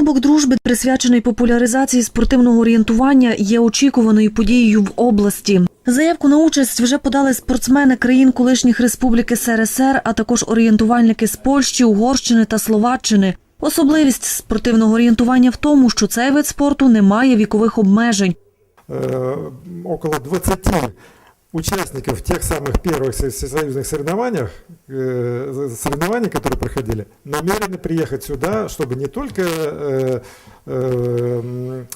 Кубок дружби, присвячений популяризації спортивного орієнтування, є очікуваною подією в області. Заявку на участь вже подали спортсмени країн колишніх республіки СРСР, а також орієнтувальники з Польщі, Угорщини та Словаччини. Особливість спортивного орієнтування в тому, що цей вид спорту не має вікових обмежень. э, около 20 участников в тех самых первых со- всесоюзных соревнованиях, э, соревнований, которые проходили, намерены приехать сюда, чтобы не только э, э, м,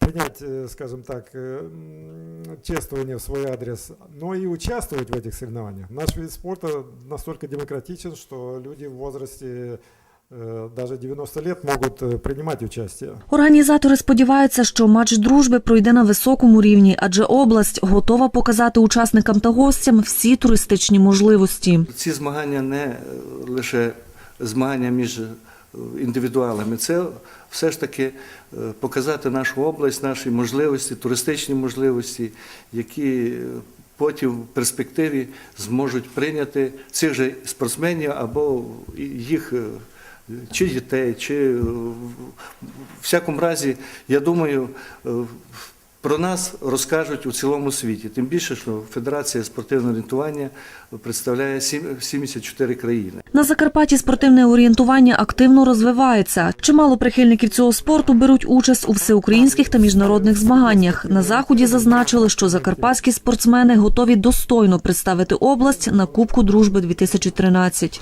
принять, э, скажем так, э, м, чествование в свой адрес, но и участвовать в этих соревнованиях. Наш вид спорта настолько демократичен, что люди в возрасте э, даже 90 лет могут э, принимать участие. Організатори сподіваються, що матч дружби пройде на високому рівні, адже область готова показати учасникам та гостям всі туристичні можливості. Ці змагання не е, лише змагання між е, індивідуалами, це все ж таки е, показати нашу область, наші можливості, туристичні можливості, які е, потім в перспективі зможуть прийняти цих же спортсменів або їх. Чи дітей, чи в всякому разі, я думаю, е, про нас розкажуть у цілому світі. Тим більше, що Федерація спортивного орієнтування представляє сім- 74 країни. На Закарпатті спортивне орієнтування активно розвивається. Чимало прихильників цього спорту беруть участь у всеукраїнських та міжнародних змаганнях. На заході зазначили, що закарпатські спортсмени готові достойно представити область на Кубку дружби 2013.